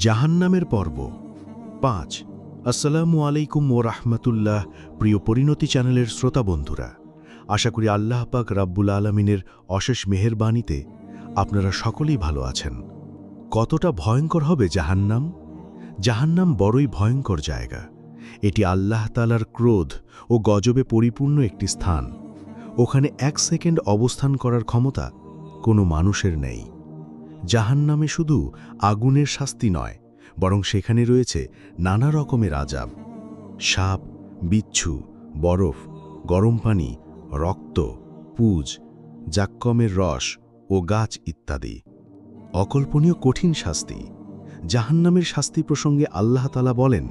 জাহান্নামের পর্ব। পাঁচ, আসসালামু আলাইকুম ও রাহমাতুল্লাহ, প্রিয় পরিণতি চ্যানেলের শ্রোতা বন্ধুরা। আশা করি আল্লাহ পাক রাব্বুল আলমিনের অশেষ মেহেরবাণীতে আপনারা সকলেই ভালো আছেন। কতটা ভয়ঙ্কর হবে জাহান্নাম? জাহান্নাম বড়ই ভয়ঙ্কর জায়গা। এটি আল্লাহ তালার ক্রোধ ও গজবে পরিপূর্ণ একটি স্থান। ওখানে এক সেকেন্ড অবস্থান করার ক্ষমতা কোনো মানুষের নেই। জাহান্নামে শুধু আগুনের শাস্তি নয়, বরং সেখানে রয়েছে নানা রকমের আজাব সাপ, বিচ্ছু, বরফ, গরম পানি, রক্ত, পুজ, জাক্কমের রস ও গাছ ইত্যাদি। অকল্পনীয় কঠিন শাস্তি। জাহান্নামের শাস্তি প্রসঙ্গে আল্লাহ তালা বলেন,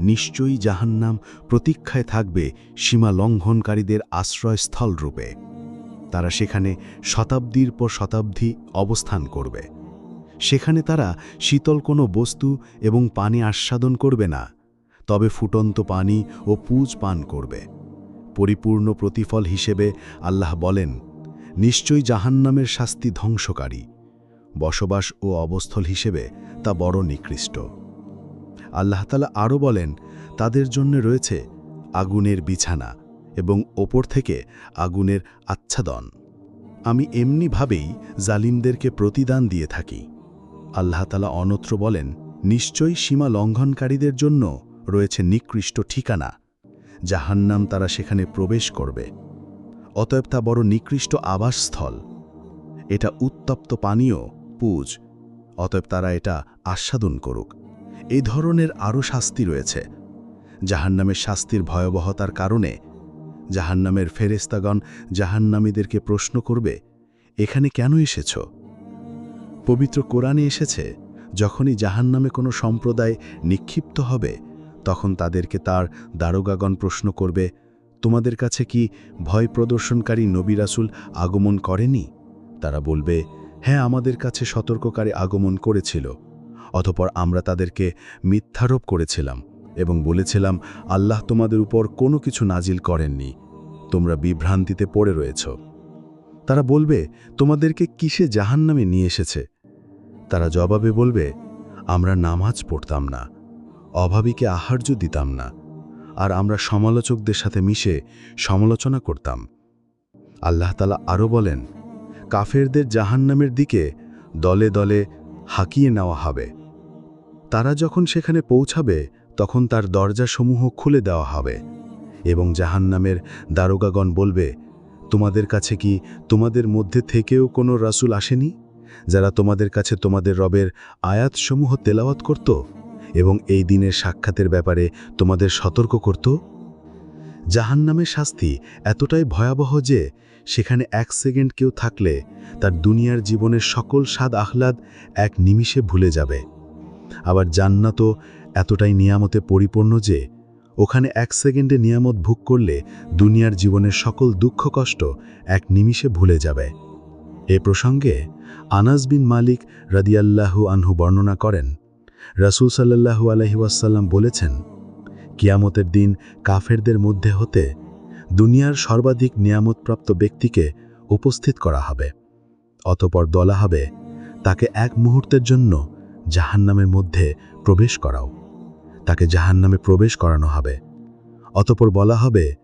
নিশ্চয়ই জাহান্নাম প্রতীক্ষায় থাকবে সীমা লঙ্ঘনকারীদের আশ্রয়স্থল রূপে। তারা সেখানে শতাব্দীর পর শতাব্দী অবস্থান করবে। সেখানে তারা শীতল কোনো বস্তু এবং পানি আস্বাদন করবে না, তবে ফুটন্ত পানি ও পুজ পান করবে। পরিপূর্ণ প্রতিফল হিসেবে আল্লাহ বলেন, নিশ্চয়ই জাহান্নামের শাস্তি ধ্বংসকারী। বসবাস ও অবস্থল হিসেবে তা বড় নিকৃষ্ট। আল্লাহতালা আরও বলেন, তাদের জন্য রয়েছে আগুনের বিছানা। এবং ওপর থেকে আগুনের আচ্ছাদন। আমি এমনিভাবেই জালিমদেরকে প্রতিদান দিয়ে থাকি। আল্লাহ তালা অনত্র বলেন, নিশ্চয়ই সীমা লঙ্ঘনকারীদের জন্য রয়েছে নিকৃষ্ট ঠিকানা, জাহান্নাম তারা সেখানে প্রবেশ করবে। অতএব তা বড় নিকৃষ্ট আবাসস্থল। এটা উত্তপ্ত পানীয়, পুজ। অতএব তারা এটা আস্বাদন করুক। এই ধরনের আরও শাস্তি রয়েছে। জাহান্নামের শাস্তির ভয়াবহতার কারণে জাহান্নামের ফেরেস্তাগণ জাহান্নামীদেরকে প্রশ্ন করবে, এখানে কেন এসেছ? পবিত্র কোরআনে এসেছে, যখনই জাহান্নামে কোনো সম্প্রদায় নিক্ষিপ্ত হবে, তখন তাদেরকে তার দারোগাগণ প্রশ্ন করবে, তোমাদের কাছে কি ভয় প্রদর্শনকারী নবী রাসুল আগমন করেনি? তারা বলবে হ্যাঁ আমাদের কাছে সতর্ককারী আগমন করেছিল, অতপর আমরা তাদেরকে মিথ্যারোপ করেছিলাম। এবং বলেছিলাম, আল্লাহ তোমাদের উপর কোনো কিছু নাজিল করেননি। তোমরা বিভ্রান্তিতে পড়ে রয়েছ। তারা বলবে, তোমাদেরকে কিসে জাহান্নামে নিয়ে এসেছে? তারা জবাবে বলবে, আমরা নামাজ পড়তাম না, অভাবীকে আহার্য দিতাম না, আর আমরা সমালোচকদের সাথে মিশে সমালোচনা করতাম। আল্লাহ তালা আরও বলেন, কাফেরদের জাহান্নামের দিকে দলে দলে হাঁকিয়ে নেওয়া হবে। তারা যখন সেখানে পৌঁছাবে তখন তার দরজাসমূহ খুলে দেওয়া হবে এবং জাহান্নামের দারোগাগণ বলবে, তোমাদের কাছে কি তোমাদের মধ্যে থেকেও কোনো রাসূল আসেনি, যারা তোমাদের কাছে তোমাদের রবের আয়াতসমূহ তেলাওয়াত করত এবং এই দিনের সাক্ষাতের ব্যাপারে তোমাদের সতর্ক করত? জাহান্নামের শাস্তি এতটাই ভয়াবহ যে সেখানে এক সেকেন্ড কেউ থাকলে তার দুনিয়ার জীবনের সকল স্বাদ আহ্লাদ এক নিমিষে ভুলে যাবে। আবার জান্নাতও এতটাই নিয়ামতে পরিপূর্ণ যে, ওখানে এক সেকেন্ডে নিয়ামত ভোগ করলে দুনিয়ার জীবনের সকল দুঃখ কষ্ট এক নিমিষে ভুলে যাবে। এ প্রসঙ্গে আনাস বিন মালিক রাদিয়াল্লাহু আনহু বর্ণনা করেন, রাসূল সাল্লাল্লাহু আলহি ওয়াসাল্লাম বলেছেন, কিয়ামতের দিন কাফেরদের মধ্যে হতে দুনিয়ার সর্বাধিক নিয়ামতপ্রাপ্ত ব্যক্তিকে উপস্থিত করা হবে, অতপর দলা হবে, তাকে এক মুহূর্তের জন্য জাহান্নামের মধ্যে প্রবেশ করাও। তাকে জাহান্নামে প্রবেশ করানো হবে। অতপর বলা হবে,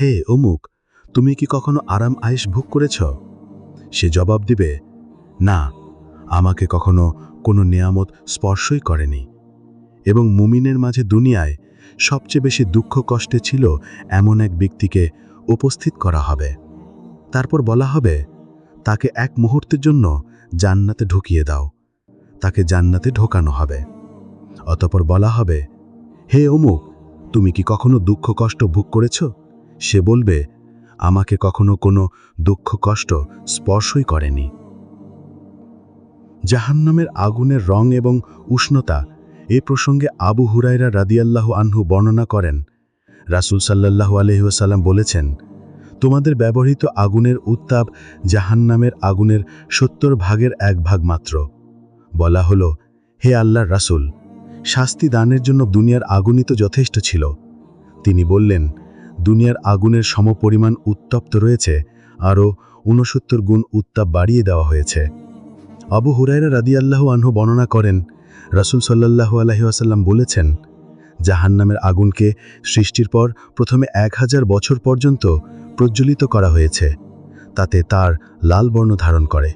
হে অমুক, তুমি কি কখনো আরাম আয়েস ভোগ করেছ? সে জবাব দিবে, না, আমাকে কখনো কোনো নিয়ামত স্পর্শই করেনি। এবং মুমিনের মাঝে দুনিয়ায় সবচেয়ে বেশি দুঃখ কষ্টে ছিল এমন এক ব্যক্তিকে উপস্থিত করা হবে। তারপর বলা হবে, তাকে এক মুহূর্তের জন্য জান্নাতে ঢুকিয়ে দাও। তাকে জান্নাতে ঢোকানো হবে। অতপর বলা হবে হে অমুক, তুমি কি কখনো দুঃখ কষ্ট ভোগ করেছ? সে বলবে, আমাকে কখনো কোনো দুঃখ কষ্ট স্পর্শই করেনি। জাহান্নামের আগুনের রং এবং উষ্ণতা এ প্রসঙ্গে আবু হুরাইরা রাদিয়াল্লাহু আনহু বর্ণনা করেন। রাসুল সাল্লাল্লাহু আলহিউসাল্লাম বলেছেন, তোমাদের ব্যবহৃত আগুনের উত্তাপ জাহান্নামের আগুনের সত্তর ভাগের এক ভাগ মাত্র। বলা হলো, হে আল্লাহর রাসুল শাস্তি দানের জন্য দুনিয়ার আগুনই তো যথেষ্ট ছিল। তিনি বললেন, দুনিয়ার আগুনের সমপরিমাণ উত্তপ্ত রয়েছে, আরও ঊনসত্তর গুণ উত্তাপ বাড়িয়ে দেওয়া হয়েছে। আবু হুরাইরা রাদিয়াল্লাহু আনহু বর্ণনা করেন, রাসূল সাল্লাল্লাহু আলাইহি ওয়াসাল্লাম বলেছেন, জাহান্নামের আগুনকে সৃষ্টির পর প্রথমে এক হাজার বছর পর্যন্ত প্রজ্বলিত করা হয়েছে, তাতে তার লাল বর্ণ ধারণ করে।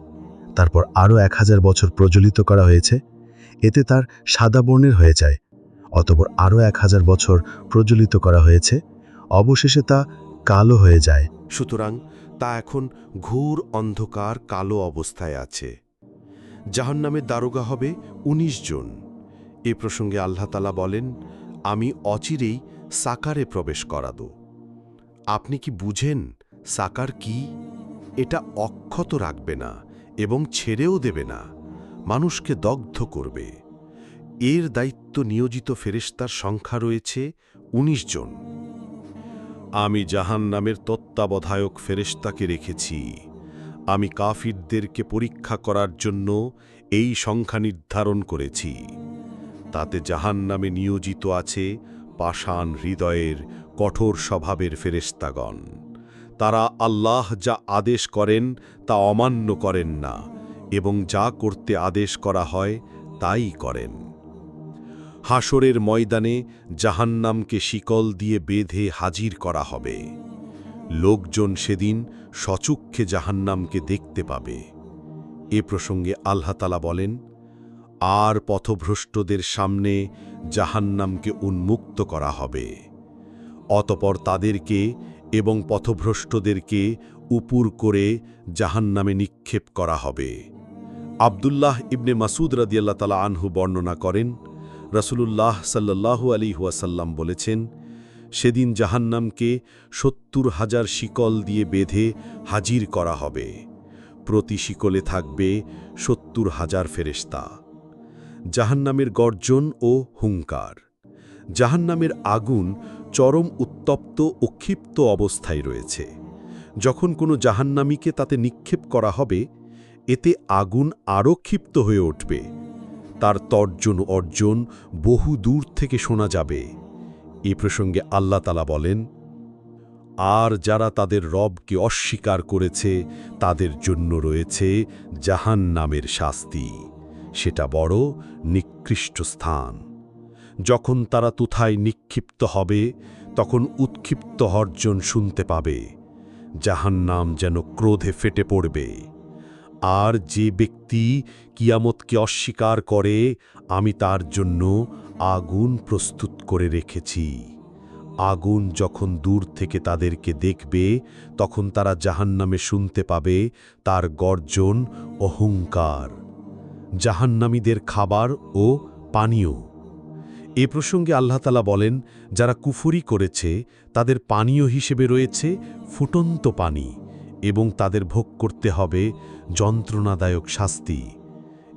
তারপর আরও এক হাজার বছর প্রজ্বলিত করা হয়েছে এতে তার সাদা বর্ণের হয়ে যায়। অতপর আরও এক হাজার বছর প্রজ্বলিত করা হয়েছে। অবশেষে তা কালো হয়ে যায়। সুতরাং তা এখন ঘোর অন্ধকার কালো অবস্থায় আছে। জাহান্নামের দারোগা হবে ১৯ জন। এ প্রসঙ্গে আল্লাহ তালা বলেন, আমি অচিরেই সাকারে প্রবেশ করাদ আপনি কি বুঝেন সাকার কি? এটা অক্ষত রাখবে না এবং ছেড়েও দেবে না। মানুষকে দগ্ধ করবে। এর দায়িত্ব নিয়োজিত ফেরেশতার সংখ্যা রয়েছে ১৯ জন। আমি জাহান নামের তত্ত্বাবধায়ক ফেরেশতাকে রেখেছি। আমি কাফিরদেরকে পরীক্ষা করার জন্য এই সংখ্যা নির্ধারণ করেছি। তাতে জাহান নামে নিয়োজিত আছে পাষাণ হৃদয়ের কঠোর স্বভাবের ফেরেশতাগণ। তারা আল্লাহ যা আদেশ করেন তা অমান্য করেন না। এবং যা করতে আদেশ করা হয়, তাই করেন। হাসরের ময়দানে জাহান্নামকে শিকল দিয়ে বেঁধে হাজির করা হবে। লোকজন সেদিন সচক্ষে জাহান্নামকে দেখতে পাবে। এ প্রসঙ্গে আল্লাহতালা বলেন, আর পথভ্রষ্টদের সামনে জাহান্নামকে উন্মুক্ত করা হবে। অতপর তাদেরকে এবং পথভ্রষ্টদেরকে উপুর করে জাহান্নামে নিক্ষেপ করা হবে। আবদুল্লাহ ইবনে মাসুদ রাদিয়াল্লাহ তালা আনহু বর্ণনা করেন, রসুলুল্লাহ সাল্লাল্লাহু আলী হুয়াসাল্লাম বলেছেন, সেদিন জাহান্নামকে সত্তর হাজার শিকল দিয়ে বেঁধে হাজির করা হবে। প্রতি শিকলে থাকবে সত্তর হাজার ফেরেশতা। জাহান্নামের গর্জন ও হুঙ্কার। জাহান্নামের আগুন চরম উত্তপ্ত ও ক্ষিপ্ত অবস্থায় রয়েছে। যখন কোনো জাহান্নামীকে তাতে নিক্ষেপ করা হবে এতে আগুন আরও ক্ষিপ্ত হয়ে উঠবে। তার তর্জন অর্জন বহু দূর থেকে শোনা যাবে। এ প্রসঙ্গে আল্লাহ তালা বলেন, আর যারা তাদের রবকে অস্বীকার করেছে, তাদের জন্য রয়েছে জাহান নামের শাস্তি। সেটা বড় নিকৃষ্ট স্থান। যখন তারা তুথায় নিক্ষিপ্ত হবে, তখন উৎক্ষিপ্ত হর্জন শুনতে পাবে। জাহান্নাম যেন ক্রোধে ফেটে পড়বে। আর যে ব্যক্তি কিয়ামতকে অস্বীকার করে, আমি তার জন্য আগুন প্রস্তুত করে রেখেছি। আগুন যখন দূর থেকে তাদেরকে দেখবে, তখন তারা জাহান্নামে শুনতে পাবে তার গর্জন, অহংকার, জাহান্নামীদের খাবার ও পানীয়। এ প্রসঙ্গে আল্লাহতালা বলেন, যারা কুফুরি করেছে, তাদের পানীয় হিসেবে রয়েছে ফুটন্ত পানি। এবং তাদের ভোগ করতে হবে যন্ত্রণাদায়ক শাস্তি,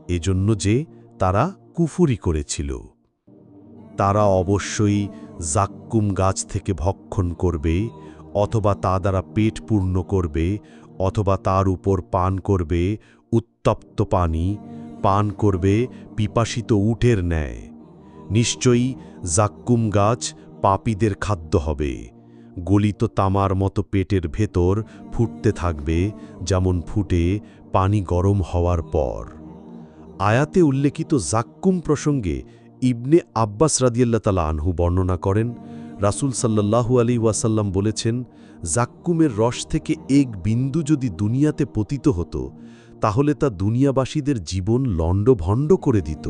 এজন্য যে তারা কুফুরি করেছিল। তারা অবশ্যই জাক্কুম গাছ থেকে ভক্ষণ করবে, অথবা তা দ্বারা পেট পূর্ণ করবে, অথবা তার উপর পান করবে, উত্তপ্ত পানি, পান করবে, পিপাসিত উটের ন্যায়। নিশ্চয়ই জাক্কুম গাছ পাপীদের খাদ্য হবে। গলিত তামার মতো পেটের ভেতর ফুটতে থাকবে যেমন ফুটে পানি গরম হওয়ার পর। আয়াতে উল্লেখিত জাক্কুম প্রসঙ্গে ইবনে আব্বাস রাদিয়াল্লা তালা আনহু বর্ণনা করেন, রাসুল সাল্লাল্লাহু আলী ওয়াসাল্লাম বলেছেন, জাক্কুমের রস থেকে এক বিন্দু যদি দুনিয়াতে পতিত হতো, তাহলে তা দুনিয়াবাসীদের জীবন লণ্ডভণ্ড করে দিত।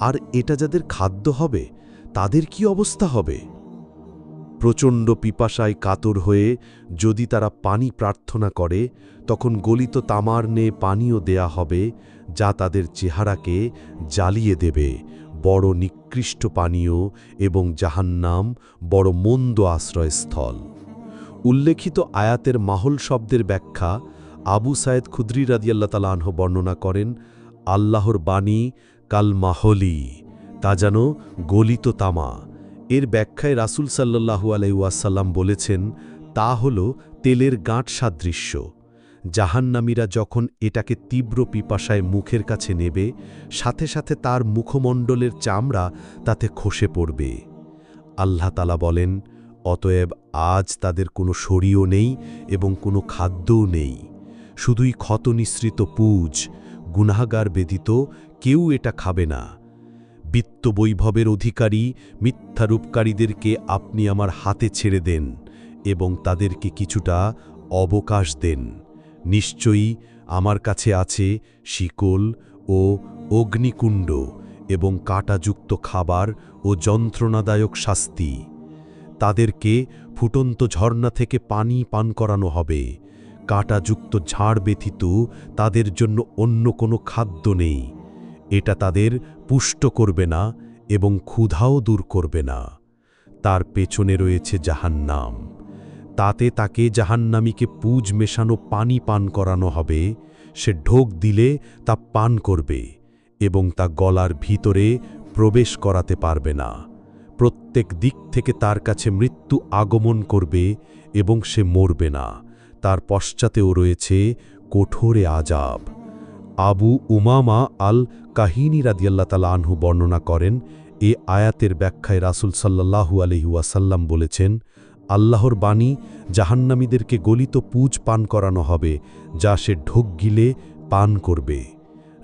আর এটা যাদের খাদ্য হবে, তাদের কি অবস্থা হবে? প্রচণ্ড পিপাসায় কাতর হয়ে যদি তারা পানি প্রার্থনা করে, তখন গলিত তামার নে পানীয় দেয়া হবে, যা তাদের চেহারাকে জ্বালিয়ে দেবে। বড় নিকৃষ্ট পানীয় এবং জাহান্নাম বড় মন্দ আশ্রয়স্থল। উল্লেখিত আয়াতের মাহল শব্দের ব্যাখ্যা আবু সায়েদ খুদ্রি রাদিয়াল্লা তালাহ বর্ণনা করেন, আল্লাহর বাণী কাল মাহলি, তা যেন গলিত তামা। এর ব্যাখ্যায় রাসুল সাল্লাহু আলাইসাল্লাম বলেছেন, তা হল তেলের গাঁট সাদৃশ্য। জাহান্নামীরা যখন এটাকে তীব্র পিপাসায় মুখের কাছে নেবে, সাথে সাথে তার মুখমণ্ডলের চামড়া তাতে খসে পড়বে। আল্লাহ তালা বলেন, অতএব আজ তাদের কোনো শরীও নেই এবং কোনো খাদ্যও নেই। শুধুই ক্ষত নিঃসৃত পুজ। গুনাহাগার ব্যতীত কেউ এটা খাবে না। বিত্তবৈভবের অধিকারী মিথ্যারূপকারীদেরকে আপনি আমার হাতে ছেড়ে দেন এবং তাদেরকে কিছুটা অবকাশ দেন। নিশ্চয়ই আমার কাছে আছে শিকল ও অগ্নিকুণ্ড এবং কাটাযুক্ত খাবার ও যন্ত্রণাদায়ক শাস্তি। তাদেরকে ফুটন্ত ঝর্ণা থেকে পানি পান করানো হবে। কাঁটাযুক্ত ঝাড় ব্যথিত তাদের জন্য অন্য কোনো খাদ্য নেই। এটা তাদের পুষ্ট করবে না এবং ক্ষুধাও দূর করবে না। তার পেছনে রয়েছে জাহান্নাম। তাতে তাকে জাহান্নামীকে পুজ মেশানো, পানি পান করানো হবে। সে ঢোক দিলে তা পান করবে এবং তা গলার ভিতরে প্রবেশ করাতে পারবে না। প্রত্যেক দিক থেকে তার কাছে মৃত্যু আগমন করবে এবং সে মরবে না। তার পশ্চাতেও রয়েছে কঠোরে আজাব আবু উমামা আল কাহিনী রাদিয়াল্লা তালা আনহু বর্ণনা করেন, এ আয়াতের ব্যাখ্যায় রাসুল সাল্লাহু আলহিউসাল্লাম বলেছেন, আল্লাহর বাণী জাহান্নামীদেরকে গলিত পুজ পান করানো হবে, যা সে ঢোক গিলে পান করবে।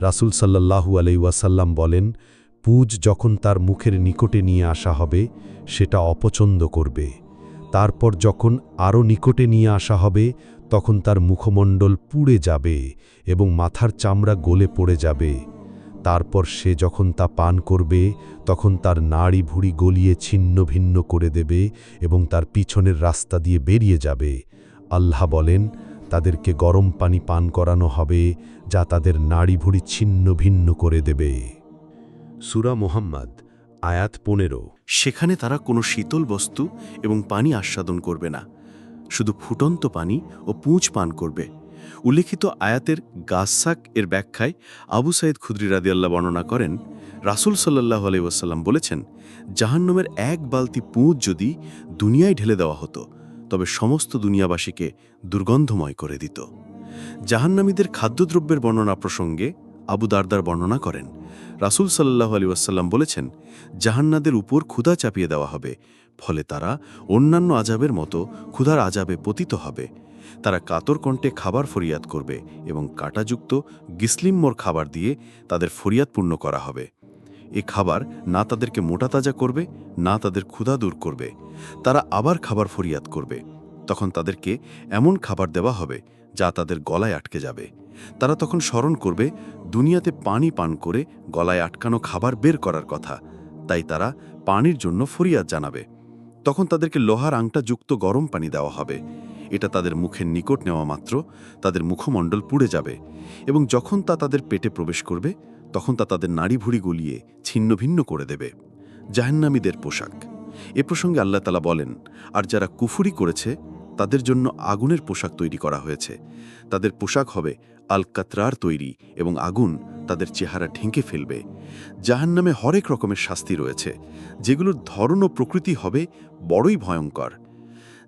রাসুল সাল্লাহু আলহিউসাল্লাম বলেন, পুজ যখন তার মুখের নিকটে নিয়ে আসা হবে, সেটা অপছন্দ করবে। তারপর যখন আরও নিকটে নিয়ে আসা হবে, তখন তার মুখমণ্ডল পুড়ে যাবে এবং মাথার চামড়া গলে পড়ে যাবে। তারপর সে যখন তা পান করবে, তখন তার নাড়ি ভুড়ি গলিয়ে ছিন্ন ভিন্ন করে দেবে এবং তার পিছনের রাস্তা দিয়ে বেরিয়ে যাবে। আল্লাহ বলেন, তাদেরকে গরম পানি পান করানো হবে, যা তাদের নাড়ি ভুড়ি ছিন্ন ভিন্ন করে দেবে। সুরা মোহাম্মদ, আয়াত পনেরো। সেখানে তারা কোনো শীতল বস্তু এবং পানি আস্বাদন করবে না, শুধু ফুটন্ত পানি ও পুঁজ পান করবে। উল্লেখিত আয়াতের গাসাক এর ব্যাখ্যায় আবু সাইদ খুদ্রি রাদিয়াল্লাহ বর্ণনা করেন, রাসুল সাল্লাহ আলাইসাল্লাম বলেছেন, জাহান্নমের এক বালতি পুঁজ যদি দুনিয়ায় ঢেলে দেওয়া হতো, তবে সমস্ত দুনিয়াবাসীকে দুর্গন্ধময় করে দিত। জাহান্নামীদের খাদ্যদ্রব্যের বর্ণনা প্রসঙ্গে আবু দারদার বর্ণনা করেন, রাসুল সাল্লাহ আলী ওয়াসাল্লাম বলেছেন, জাহান্নাদের উপর ক্ষুধা চাপিয়ে দেওয়া হবে, ফলে তারা অন্যান্য আজাবের মতো ক্ষুধার আজাবে পতিত হবে। তারা কাতর কণ্ঠে খাবার ফরিয়াদ করবে এবং কাঁটাযুক্ত গিসলিম্মর খাবার দিয়ে তাদের ফরিয়াদ পূর্ণ করা হবে। এ খাবার না তাদেরকে মোটা তাজা করবে, না তাদের ক্ষুধা দূর করবে। তারা আবার খাবার ফরিয়াদ করবে। তখন তাদেরকে এমন খাবার দেওয়া হবে যা তাদের গলায় আটকে যাবে। তারা তখন স্মরণ করবে, দুনিয়াতে পানি পান করে গলায় আটকানো খাবার বের করার কথা। তাই তারা পানির জন্য ফরিয়াদ জানাবে। তখন তাদেরকে লোহার আংটা যুক্ত গরম পানি দেওয়া হবে। এটা তাদের মুখের নিকট নেওয়া মাত্র, তাদের মুখমণ্ডল পুড়ে যাবে এবং যখন তা তাদের পেটে প্রবেশ করবে, তখন তা তাদের নাড়ি ভুড়ি গলিয়ে ছিন্ন ভিন্ন করে দেবে। জাহান্নামীদের পোশাক। এ প্রসঙ্গে আল্লাহ তালা বলেন, আর যারা কুফুরি করেছে, তাদের জন্য আগুনের পোশাক তৈরি করা হয়েছে। তাদের পোশাক হবে আল কাতরার তৈরি এবং আগুন তাদের চেহারা ঢেঁকে ফেলবে। জাহান্নামে হরেক রকমের শাস্তি রয়েছে। যেগুলোর ধরন ও প্রকৃতি হবে বড়ই ভয়ঙ্কর।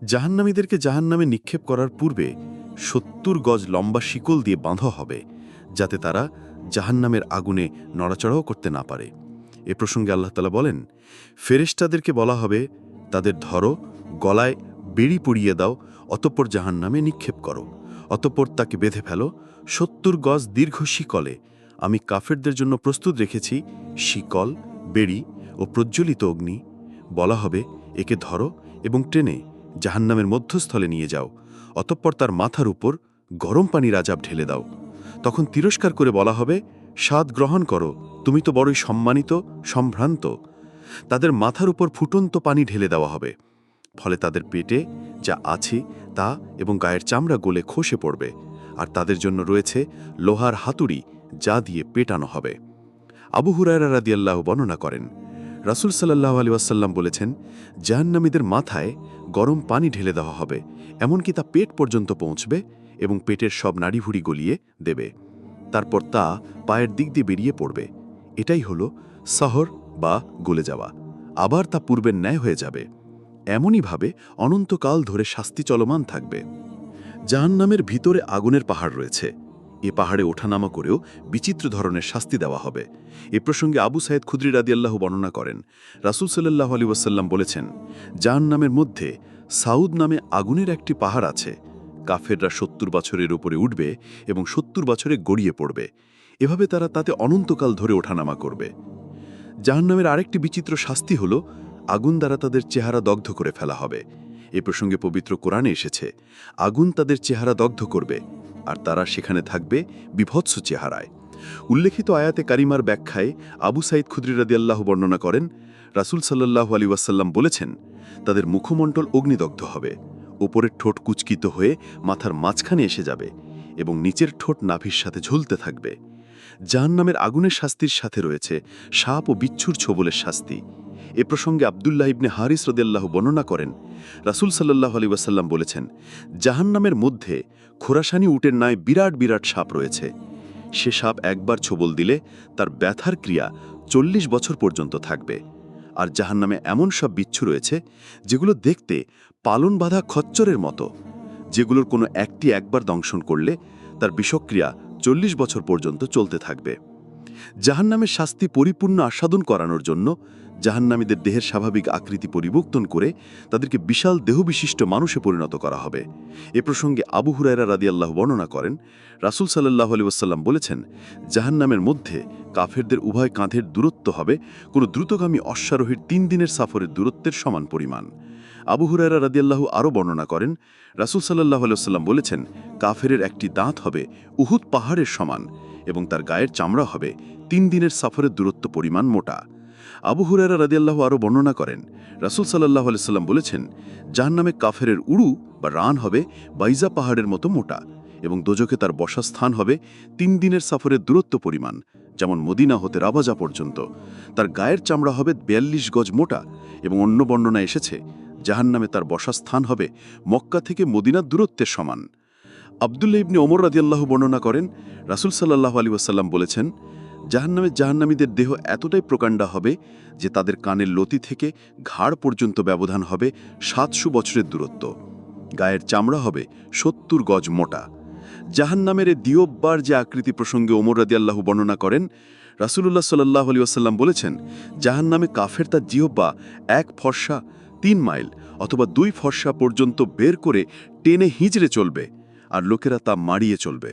জাহান্নামীদেরকে জাহান্নামে নিক্ষেপ করার পূর্বে সত্তর গজ লম্বা শিকল দিয়ে বাঁধা হবে, যাতে তারা জাহান্নামের আগুনে নড়াচড়াও করতে না পারে। এ প্রসঙ্গে আল্লাহ তালা বলেন, ফেরেশতাদেরকে বলা হবে, তাদের ধরো, গলায় বেড়ি পড়িয়ে দাও, অতঃপর জাহান্নামে নিক্ষেপ করো। অতঃপর তাকে বেঁধে ফেলো, সত্তর গজ দীর্ঘ শিকলে। আমি কাফেরদের জন্য প্রস্তুত রেখেছি, শিকল, বেড়ি ও প্রজ্বলিত অগ্নি। বলা হবে, একে ধরো এবং টেনে জাহান্নামের মধ্যস্থলে নিয়ে যাও। অতঃপর তার মাথার উপর গরম পানির আজাব ঢেলে দাও। তখন তিরস্কার করে বলা হবে, স্বাদ গ্রহণ করো, তুমি তো বড়ই সম্মানিত, সম্ভ্রান্ত। তাদের মাথার উপর ফুটন্ত পানি ঢেলে দেওয়া হবে। ফলে তাদের পেটে যা আছে, তা এবং গায়ের চামড়া গলে খসে পড়বে। আর তাদের জন্য রয়েছে লোহার হাতুড়ি, যা দিয়ে পেটানো হবে। আবু হুরায়রা রাদিয়াল্লাহ বর্ণনা করেন রাসুল সাল্লাহ আলী ওয়াসাল্লাম বলেছেন, জাহান্নামীদের মাথায় গরম পানি ঢেলে দেওয়া হবে, এমনকি তা পেট পর্যন্ত পৌঁছবে এবং পেটের সব নাড়িভুড়ি গলিয়ে দেবে। তারপর তা পায়ের দিক দিয়ে বেরিয়ে পড়বে। এটাই হল শহর বা গলে যাওয়া। আবার তা পূর্বের ন্যায় হয়ে যাবে। এমনইভাবে অনন্তকাল ধরে শাস্তি চলমান থাকবে। জাহান্নামের ভিতরে আগুনের পাহাড় রয়েছে। এ পাহাড়ে ওঠানামা করেও বিচিত্র ধরনের শাস্তি দেওয়া হবে। এ প্রসঙ্গে আবু সাইদ খুদ্রি রাদিয়াল্লাহ বর্ণনা করেন। রাসুল সাল্লাহ আলী ওয়াসাল্লাম বলেছেন জাহান্নামের মধ্যে সাউদ নামে আগুনের একটি পাহাড় আছে। কাফেররা সত্তর বছরের উপরে উঠবে এবং সত্তর বছরে গড়িয়ে পড়বে। এভাবে তারা তাতে অনন্তকাল ধরে ওঠানামা করবে। জাহান্নামের আরেকটি বিচিত্র শাস্তি হল, আগুন দ্বারা তাদের চেহারা দগ্ধ করে ফেলা হবে। এ প্রসঙ্গে পবিত্র কোরআনে এসেছে, আগুন তাদের চেহারা দগ্ধ করবে। আর তারা সেখানে থাকবে বিভৎস চেহারায়। উল্লেখিত আয়াতে কারিমার ব্যাখ্যায় আবু সাইদ খুদ্রি রাদিয়াল্লাহু বর্ণনা করেন, রাসূল সাল্লাল্লাহু আলী ওয়াসাল্লাম বলেছেন, তাদের মুখমণ্ডল অগ্নিদগ্ধ হবে, ওপরের ঠোঁট কুচকিত হয়ে মাথার মাঝখানে এসে যাবে এবং নিচের ঠোঁট নাভির সাথে ঝুলতে থাকবে। জাহান নামের আগুনের শাস্তির সাথে রয়েছে সাপ ও বিচ্ছুর ছোবলের শাস্তি। এ প্রসঙ্গে আবদুল্লাহ ইবনে হারিস রদেল্লাহ বর্ণনা করেন। রাসূল সাল্লাহ আলী ওয়াসাল্লাম বলেছেন, জাহান্নামের মধ্যে খোরাসানি উটের ন্যায় বিরাট বিরাট সাপ রয়েছে। সে সাপ একবার ছোবল দিলে তার ব্যথার ক্রিয়া চল্লিশ বছর পর্যন্ত থাকবে। আর জাহান্নামে এমন সব বিচ্ছু রয়েছে যেগুলো দেখতে পালন বাঁধা খচ্চরের মতো, যেগুলোর কোনো একটি একবার দংশন করলে তার বিষক্রিয়া চল্লিশ বছর পর্যন্ত চলতে থাকবে। জাহান্নামের শাস্তি পরিপূর্ণ আস্বাদন করানোর জন্য জাহান্নামীদের দেহের স্বাভাবিক আকৃতি পরিবর্তন করে তাদেরকে বিশাল দেহবিশিষ্ট মানুষে পরিণত করা হবে। এ প্রসঙ্গে আবু হুরায়রা রাদিয়াল্লাহ বর্ণনা করেন, রাসূল সাল্লাহ আলী ওয়াসাল্লাম বলেছেন, জাহান্নামের মধ্যে কাফেরদের উভয় কাঁধের দূরত্ব হবে কোনো দ্রুতগামী অশ্বারোহীর তিন দিনের সাফরের দূরত্বের সমান পরিমাণ। আবু হুরায়রা রাদিয়াল্লাহু আরও বর্ণনা করেন, রাসূল সাল্লাহ আলাইসাল্লাম বলেছেন, কাফেরের একটি দাঁত হবে উহুদ পাহাড়ের সমান এবং তার গায়ের চামড়া হবে তিন দিনের সফরের দূরত্ব পরিমাণ মোটা। আবু হুরায়রা রাদিয়াল্লাহু আরও বর্ণনা করেন, রাসূল সাল্লাহ আলাইসাল্লাম বলেছেন যার নামে কাফেরের উড়ু বা রান হবে বাইজা পাহাড়ের মতো মোটা এবং দোজকে তার বসাস্থান হবে তিন দিনের সফরের দূরত্ব পরিমাণ, যেমন মদিনা হতে রাবাজা পর্যন্ত। তার গায়ের চামড়া হবে বিয়াল্লিশ গজ মোটা এবং অন্য বর্ণনা এসেছে জাহান্নামে তার বসাস্থান হবে মক্কা থেকে মদিনার দূরত্বের সমান। আবদুল্লা ইবনে ওমর রাদিয়াল্লাহু বর্ণনা করেন, রাসূল সাল্লাহ আলী ওয়াসাল্লাম বলেছেন, জাহান্নামে জাহান্নামীদের দেহ এতটাই প্রকাণ্ডা হবে যে তাদের কানের লতি থেকে ঘাড় পর্যন্ত ব্যবধান হবে সাতশো বছরের দূরত্ব। গায়ের চামড়া হবে সত্তর গজ মোটা। জাহান্নামের এ দিয়ব্বার যে আকৃতি প্রসঙ্গে ওমর রাদিয়াল্লাহু বর্ণনা করেন, রাসূলুল্লাহ সাল্লাহ আলী ওয়াসাল্লাম বলেছেন, জাহান্নামে কাফের তার জিহব্বা এক ফর্সা তিন মাইল অথবা দুই ফর্সা পর্যন্ত বের করে টেনে হিঁচড়ে চলবে আর লোকেরা তা মারিয়ে চলবে।